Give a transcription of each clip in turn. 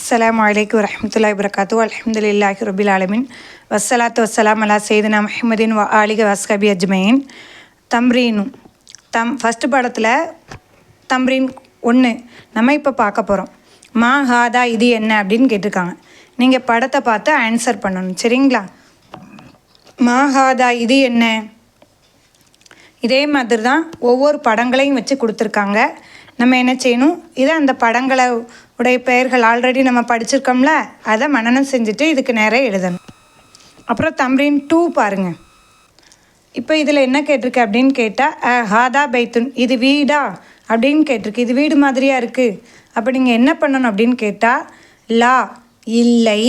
அஸ்லாம் அலைக்கும் வரமத்துல்லா வரகாத்து அல்ஹம்துலில்லாஹி ரபில் ஆலமின் வசலாத்து வஸ்ஸலாம் அலா சையதுனா மஹமதின் வ ஆலிக வஸ்கபி அஜ்மயின் தம்ரீனு தம் ஃபஸ்ட்டு படத்தில் தம்ரீன் ஒன்று நம்ம இப்போ பார்க்க போகிறோம் மா ஹாதா இது என்ன அப்படின்னு கேட்டிருக்காங்க. நீங்கள் படத்தை பார்த்து ஆன்சர் பண்ணணும். சரிங்களா? மா ஹாதா இது என்ன? இதே மாதிரி தான் ஒவ்வொரு படங்களையும் வச்சு கொடுத்துருக்காங்க. நம்ம என்ன செய்யணும்? இதை அந்த படங்களை உடைய பெயர்கள் ஆல்ரெடி நம்ம படிச்சிருக்கோம்ல அதை மனனம் செஞ்சுட்டு இதுக்கு நிறைய எழுதணும். அப்புறம் தம்ரீன் டூ பாருங்கள் இப்போ இதில் என்ன கேட்டிருக்கு அப்படின்னு கேட்டால் ஹாதா பைத்துன் இது வீடா? அப்படின்னு கேட்டிருக்கு. இது வீடு மாதிரியாக இருக்குது அப்போ நீங்கள் என்ன பண்ணணும் அப்படின்னு கேட்டால் லா இல்லை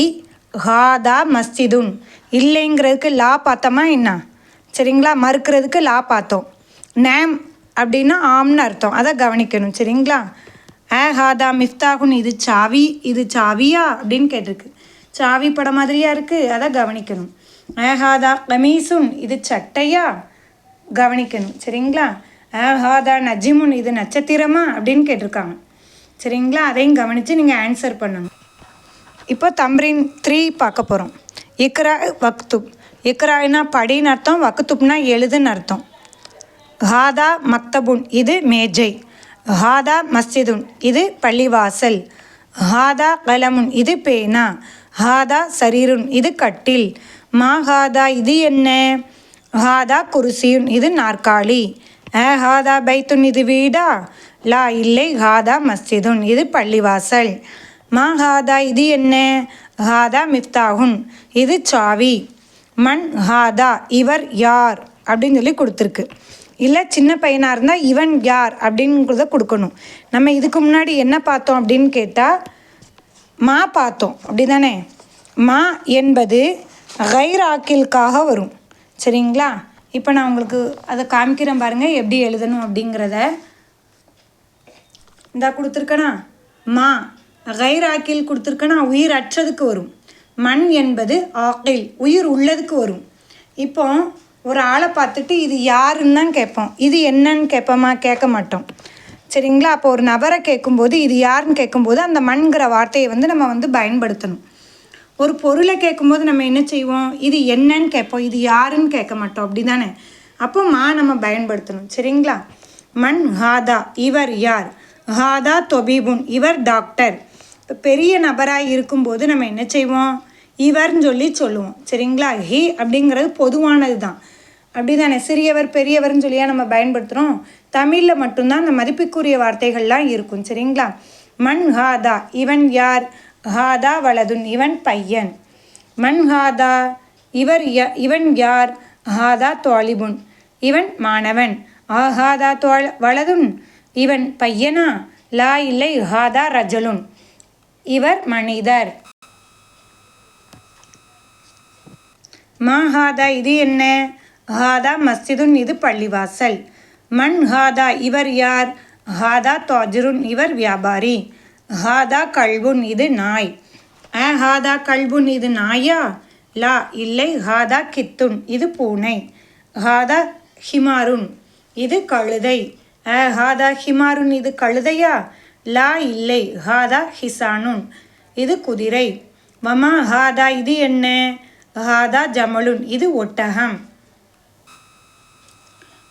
ஹாதா மஸ்ஜிதுன். இல்லைங்கிறதுக்கு லா பார்த்தோமா என்ன? சரிங்களா? மறுக்கிறதுக்கு லா பார்த்தோம். நேம் அப்படின்னா ஆம்னு அர்த்தம். அதை கவனிக்கணும். சரிங்களா? ஆ ஹாதா மிஃப்தாகுன் இது சாவி இது சாவியா? அப்படின்னு கேட்டிருக்கு. சாவி படம் மாதிரியா இருக்குது அதை கவனிக்கணும். ஆ ஹாதா கமீசுன் இது சட்டையா? கவனிக்கணும். சரிங்களா? ஆ ஹாதா நஜிமுன் இது நட்சத்திரமா? அப்படின்னு கேட்டிருக்காங்க. சரிங்களா? அதையும் கவனித்து நீங்கள் ஆன்சர் பண்ணணும். இப்போ தம்ரின் த்ரீ பார்க்க போகிறோம் இக்ரா வக்துப். இக்ராய்னா படின்னு அர்த்தம் வக்துப்னா எழுதுன்னு அர்த்தம். ஹாதா மக்தபுன் இது மேஜை. ஹாதா மஸ்ஜிதுன் இது பள்ளிவாசல். ஹாதா கலமுன் இது பேனா. ஹாதா சரீருன் இது கட்டில். மா ஹாதா இது என்ன? ஹாதா குருசியுன் இது நாற்காலி. அ ஹாதா பைத்துன் இது வீடா? லா இல்லை ஹாதா மஸ்ஜிதுன் இது பள்ளிவாசல். மா ஹாதா இது என்ன? ஹாதா மிஃப்தாகுன் இது சாவி. மண் ஹாதா இவர் யார்? அப்படின்னு சொல்லி கொடுத்துருக்கு. இல்லை சின்ன பையனாக இருந்தால் இவன் யார் அப்படிங்கிறத கொடுக்கணும். நம்ம இதுக்கு முன்னாடி என்ன பார்த்தோம் அப்படின்னு கேட்டால் மா பார்த்தோம். அப்படி தானே மா என்பது கைராக்கிலுக்காக வரும். சரிங்களா? இப்போ நான் உங்களுக்கு அதை காமிக்கிறேன் பாருங்கள் எப்படி எழுதணும் அப்படிங்கிறத. இந்தா கொடுத்துருக்கனா? மா கைராக்கில் கொடுத்துருக்கனா? உயிர் அற்றதுக்கு வரும். மண் என்பது ஆக்கில் உயிர் உள்ளதுக்கு வரும். இப்போ ஒரு ஆளை பார்த்துட்டு இது யாருன்னு தான் கேட்போம். இது என்னன்னு கேட்போமா? கேட்க மாட்டோம். சரிங்களா? அப்போ ஒரு நபரை கேட்கும்போது இது யாருன்னு கேட்கும்போது அந்த மண்கிற வார்த்தையை வந்து நம்ம வந்து பயன்படுத்தணும். ஒரு பொருளை கேட்கும்போது நம்ம என்ன செய்வோம்? இது என்னன்னு கேட்போம். இது யாருன்னு கேட்க மாட்டோம். அப்படி தானே அப்போ மா நம்ம பயன்படுத்தணும். சரிங்களா? மண் ஹாதா இவர் யார்? ஹாதா தொபீபுன் இவர் டாக்டர். இப்போ பெரிய நபராக இருக்கும்போது நம்ம என்ன செய்வோம்? இவர்னு சொல்லி சொல்லுவோம். சரிங்களா? ஹி அப்படிங்கிறது பொதுவானது தான் அப்படி தானே சிறியவர் பெரியவர்னு சொல்லியா நம்ம பயன்படுத்துகிறோம் தமிழில் மட்டும்தான் அந்த மதிப்புக்குரிய வார்த்தைகள்லாம் இருக்கும். சரிங்களா? மண் ஹாதா இவன் யார்? ஹாதா வலதுன் இவன் பையன். மண் ஹாதா இவர் ய இவன் யார்? ஹாதா தோழிபுன் இவன் மாணவன். ஆஹாதா தோழ வலதுன் இவன் பையனா? லா இல்லை ஹாதா ரஜலுன். இவர் மனிதர். மா ஹாதா இது என்ன? ஹாதா மஸ்ஜிதுன் இது பள்ளிவாசல். மண் ஹாதா இவர் யார்? ஹாதா தாஜருன் இவர் வியாபாரி. ஹாதா கல்புன் இது நாய். அ ஹாதா கல்புன் இது நாயா? லா இல்லை ஹாதா கித்துன் இது பூனை. ஹாதா ஹிமாருன் இது கழுதை. அ ஹாதா ஹிமாருன் இது கழுதையா? லா இல்லை ஹாதா ஹிசானுன் இது குதிரை. வமா ஹாதா இது என்ன? ஹாதா ஜமலுன் இது ஒட்டகம்.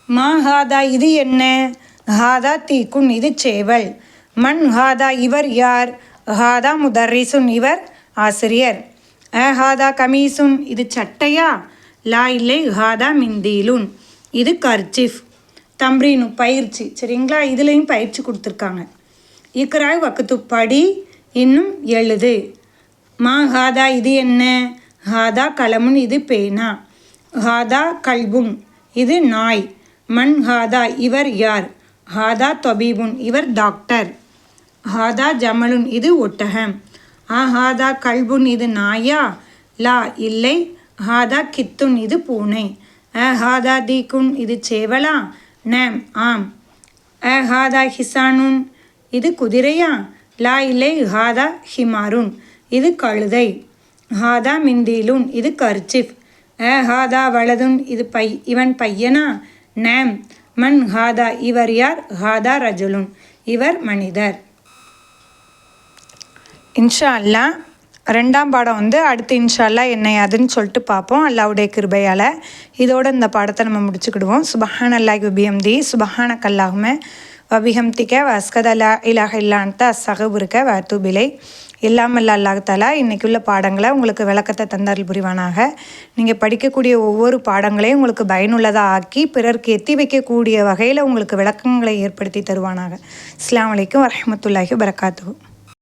மா ஹாதா இது என்ன? ஹாதா தீக்குன் இது சேவல். மண் ஹாதா இவர் யார்? ஹாதா முதர்ரிசுன் இவர் ஆசிரியர். அ ஹாதா கமீசுன் இது சட்டையா? லா இல்லை ஹாதா மிந்தீலுன் இது கர்ச்சிஃப். தம்ரீனு பயிற்சி. சரிங்களா? இதுலேயும் பயிற்சி கொடுத்துருக்காங்க. இக்கராய் வக்கத்து படி இன்னும் எழுது. மா ஹாதா இது என்ன? ஹாதா கலமுன் இது பேனா. ஹாதா கல்புன் இது நாய். மண் ஹாதா இவர் யார்? ஹாதா தொபீபுன் இவர் டாக்டர். ஹாதா ஜமலுன் இது ஒட்டகம். ஆ ஹாதா கல்புன் இது நாயா? லா இல்லை. ஹாதா கித்துன் இது பூனை. அ ஹாதா தீக்குன் இது சேவலா? நேம் ஆம். அ ஹாதா ஹிசானுன் இது குதிரையா? லா இல்லை. ஹாதா ஹிமாருன் இது கழுதை. ஹாதா மிந்தீலுன் இது கர்ச்சிஃப். அ ஹாதா வலதுன் இது பை இவன் பையனா? நேம் மன் ஹாதா இவர் யார்? ஹாதா ரஜுலுன் இவர் மனிதர். இன்ஷா அல்லா ரெண்டாம் பாடம் வந்து அடுத்து இன்ஷா அல்லா என்ன அதுன்னு சொல்லிட்டு பார்ப்போம். அல்லாவுடைய கிருபையால் இதோட இந்த பாடத்தை நம்ம முடிச்சுக்கிடுவோம். சுபஹான் அல்லாஹ் விபியம்தி சுபஹான கல்லாகுமே வபிஹம்திக்க வஸ்கதலா இலாக இல்லான்ட்டு அசகபுருக்க வத்துபிலை எல்லாம் அல்ல அல்லாஹாலா இன்றைக்குள்ள பாடங்களை உங்களுக்கு விளக்கத்தை தந்தருள் புரிவானாக. நீங்கள் படிக்கக்கூடிய ஒவ்வொரு பாடங்களையும் உங்களுக்கு பயனுள்ளதாக ஆக்கி பிறருக்கு எத்தி வைக்கக்கூடிய வகையில் உங்களுக்கு விளக்கங்களை ஏற்படுத்தி தருவானாக. அஸ்லாம் வலைக்கம் வரமத்துல்லாஹி வரகாத்து